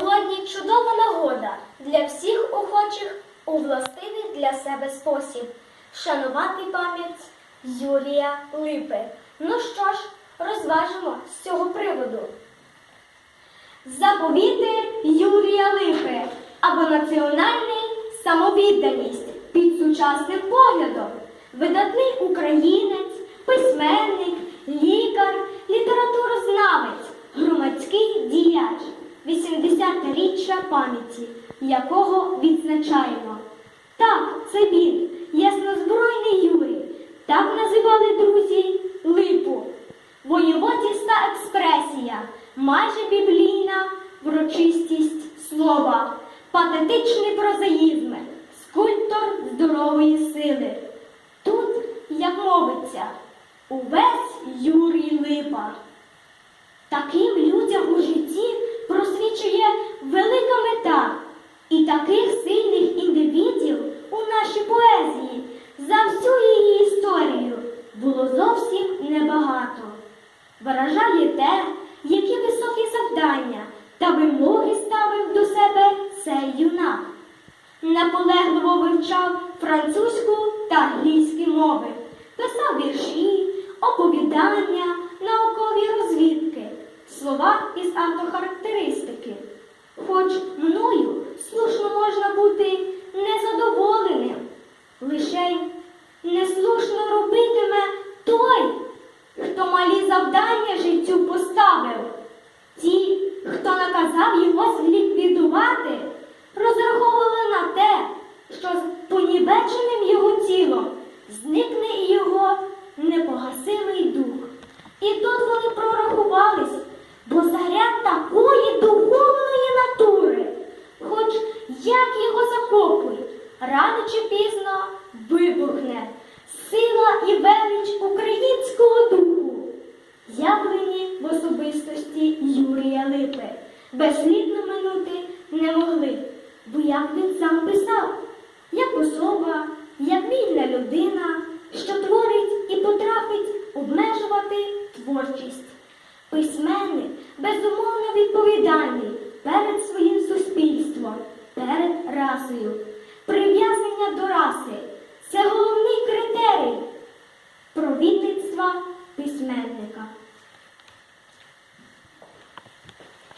Сьогодні чудова нагода для всіх охочих у властивий для себе спосіб вшанувати пам'ять Юрія Липи. Ну що ж, розважимо з цього приводу. Заповіти Юрія Липи або національний самовідданість під сучасним поглядом. Видатний українець, 80-річчя пам'яті, якого відзначаємо. Так, це він, яснозбройний Юрій. Так називали друзі Липу. Воєводіста експресія, майже біблійна врочистість слова, патетичний прозаїзм, скульптор здорової сили. Тут, як мовиться, увесь Виражає те, які високі завдання та вимоги ставив до себе цей юнак. Наполегливо вивчав французьку та англійські мови, писав вірші, оповідання, наукові розвідки, слова із автохарактеристики. Хоч мною непогасимий дух. І тут вони прорахувались, бо заряд такої духовної натури, хоч як його закопуй, рано чи пізно вибухне сила і велич українського духу явлені в особистості Юрія Липи, безслідно минути не могли, бо як він сам писав, як особа, як вільна людина, що творить і потрапить обмежувати творчість. Письменник безумовно відповідальний перед своїм суспільством, перед расою. Прив'язання до раси це головний критерій провідництва письменника.